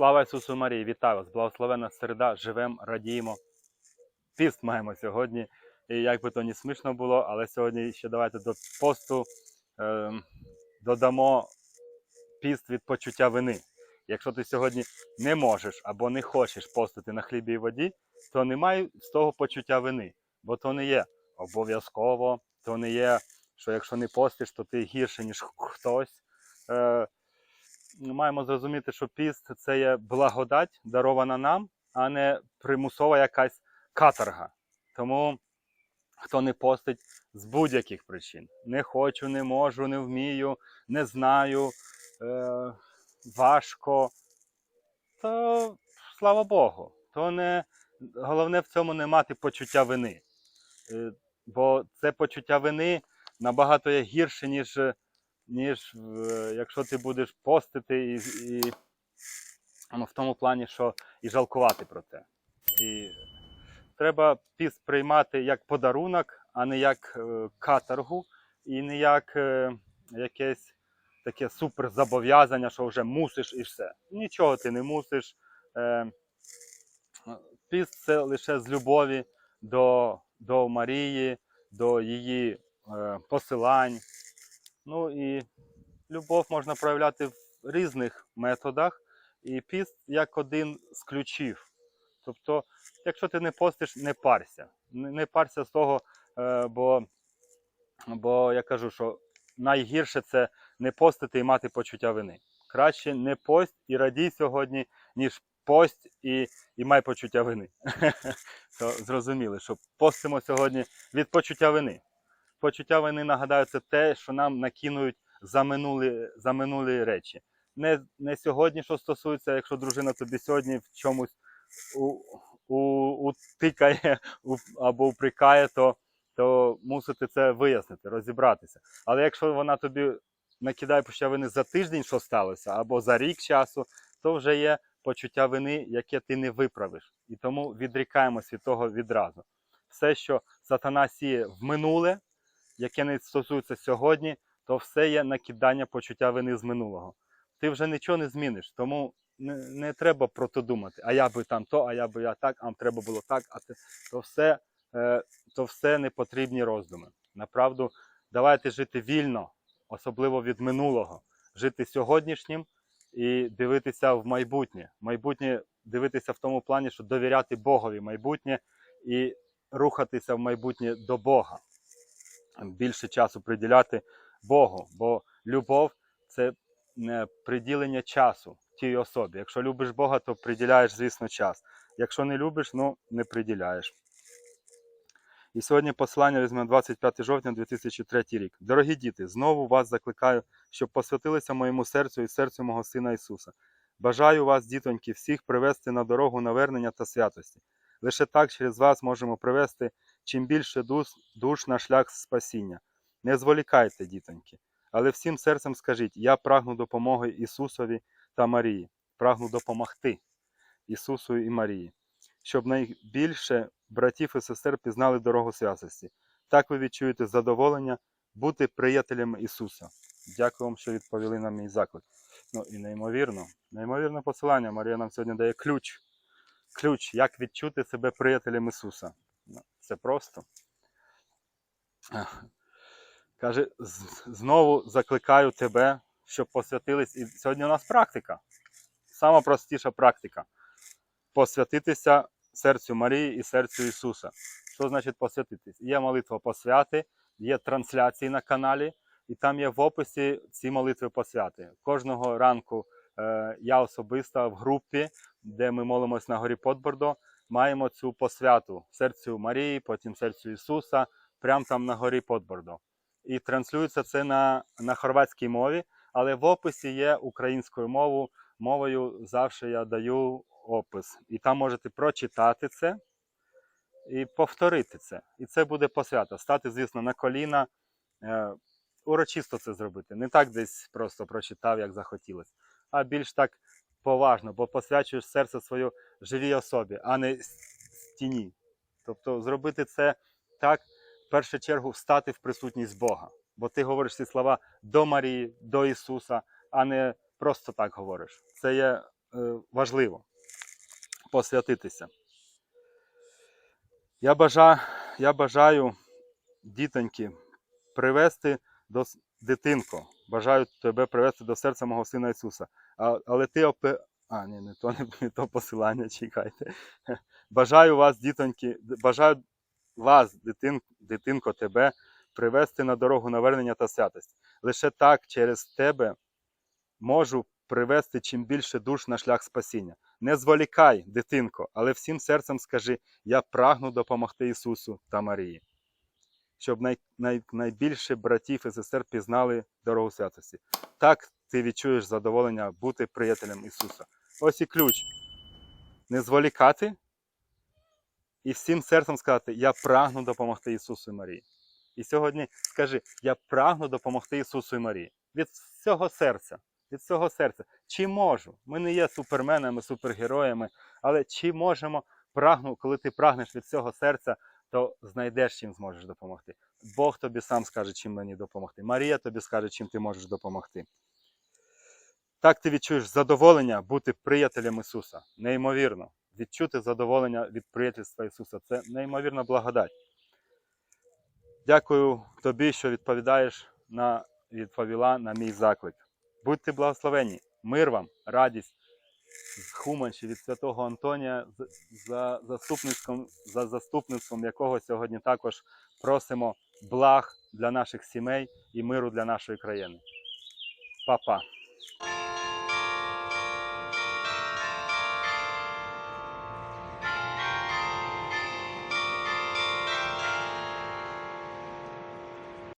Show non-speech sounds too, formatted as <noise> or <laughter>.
Слава Ісусу Марії! Вітаю вас! Благословенна середа! Живем, радіємо. Піст маємо сьогодні. І як би то не смішно було, але сьогодні ще давайте до посту е, додамо піст від почуття вини. Якщо ти сьогодні не можеш або не хочеш постити на хлібі і воді, то немає з того почуття вини. Бо то не є обов'язково, то не є, що якщо не постиш, то ти гірше, ніж хтось. Е, маємо зрозуміти, що піст це є благодать, дарована нам, а не примусова якась каторга. Тому хто не постить з будь-яких причин. Не хочу, не можу, не вмію, не знаю, е, важко. То слава Богу. То не, головне в цьому не мати почуття вини. Е, бо це почуття вини набагато є гірше, ніж ніж е, якщо ти будеш постити і, і ну, в тому плані, що і жалкувати про це. І треба піст приймати як подарунок, а не як е, каторгу, і не як е, якесь таке суперзобов'язання, що вже мусиш і все. Нічого ти не мусиш. Піст це лише з любові до, до Марії, до її е, посилань. Ну і любов можна проявляти в різних методах, і піст як один з ключів. Тобто, якщо ти не постиш, не парся. Не, парся з того, е, бо, бо я кажу, що найгірше це не постити і мати почуття вини. Краще не пость і радій сьогодні, ніж пость і, і май почуття вини. <laughs> То зрозуміли, що постимо сьогодні від почуття вини почуття вини, нагадаю, це те, що нам накинують за минулі, за минулі речі. Не, не сьогодні, що стосується, якщо дружина тобі сьогодні в чомусь у, у, утикає у, або упрекає, то, то мусите це вияснити, розібратися. Але якщо вона тобі накидає почуття вини за тиждень, що сталося, або за рік часу, то вже є почуття вини, яке ти не виправиш. І тому відрікаємось від того відразу. Все, що сатана сіє в минуле, яке не стосується сьогодні, то все є накидання почуття вини з минулого. Ти вже нічого не зміниш, тому не, не треба про то думати. А я би там то, а я би я так, а треба було так, а це то все, е, то все непотрібні роздуми. Направду, давайте жити вільно, особливо від минулого, жити сьогоднішнім і дивитися в майбутнє. Майбутнє дивитися в тому плані, що довіряти Богові майбутнє і рухатися в майбутнє до Бога більше часу приділяти Богу, бо любов це не приділення часу тій особі. Якщо любиш Бога, то приділяєш, звісно, час. Якщо не любиш, ну не приділяєш. І сьогодні послання візьме 25 жовтня 2003 рік. Дорогі діти, знову вас закликаю, щоб посвятилися моєму серцю і серцю мого Сина Ісуса. Бажаю вас, дітоньки, всіх привести на дорогу навернення та святості. Лише так через вас можемо привести чим більше душ, душ на шлях спасіння. Не зволікайте, дітоньки, але всім серцем скажіть: я прагну допомоги Ісусові та Марії, прагну допомогти Ісусу і Марії, щоб найбільше братів і сестер пізнали дорогу святості. Так ви відчуєте задоволення бути приятелями Ісуса. Дякую вам, що відповіли на мій заклик. Ну і неймовірно, неймовірне посилання. Марія нам сьогодні дає ключ. Ключ, як відчути себе приятелем Ісуса. Це просто. Каже, знову закликаю тебе, щоб посвятились. І сьогодні у нас практика. Сама простіша практика. Посвятитися серцю Марії і серцю Ісуса. Що значить посвятитись? Є молитва посвяти, є трансляції на каналі, і там є в описі ці молитви посвяти. Кожного ранку е, я особисто в групі, де ми молимось на горі Подбордо, маємо цю посвяту серцю Марії, потім серцю Ісуса, прямо там на горі Подбордо. І транслюється це на на хорватській мові, але в описі є українською мовою. Мовою завжди я даю опис. І там можете прочитати це і повторити це. І це буде посвята. Стати, звісно, на коліна, е, урочисто це зробити. Не так десь просто прочитав, як захотілося, а більш так поважно, бо посвячуєш серце свою живій особі, а не стіні. Тобто зробити це так, в першу чергу, встати в присутність Бога. Бо ти говориш ці слова до Марії, до Ісуса, а не просто так говориш. Це є е, важливо посвятитися. Я бажаю, я бажаю дітоньки, привести до дитинко. Бажаю тебе привести до серця мого сина Ісуса. А, але ти опи... А, ні, не то, <laughs> не, то посилання, чекайте. <laughs> Бажаю вас, дітоньки, бажаю вас, дитин, дитинко, тебе, привести на дорогу навернення та святості. Лише так через тебе можу привести чим більше душ на шлях спасіння. Не зволікай, дитинко, але всім серцем скажи: я прагну допомогти Ісусу та Марії, щоб най, най, найбільше братів і сестер пізнали дорогу святості. Так ти відчуєш задоволення бути приятелем Ісуса. Ось і ключ. Не зволікати і всім серцем сказати: Я прагну допомогти Ісусу і Марії. І сьогодні скажи: Я прагну допомогти Ісусу і Марії. Від всього серця. Від всього серця. Чи можу? Ми не є суперменами, супергероями, але чи можемо прагну, коли ти прагнеш від всього серця, то знайдеш чим зможеш допомогти. Бог тобі сам скаже, чим мені допомогти. Марія тобі скаже, чим ти можеш допомогти. Так ти відчуєш задоволення бути приятелем Ісуса. Неймовірно. Відчути задоволення від приятельства Ісуса. Це неймовірна благодать. Дякую тобі, що відповідаєш на, відповіла на мій заклик. Будьте благословені, мир вам, радість Хуманші від святого Антонія, за заступництвом, за заступництвом якого сьогодні також просимо благ для наших сімей і миру для нашої країни. Па-па.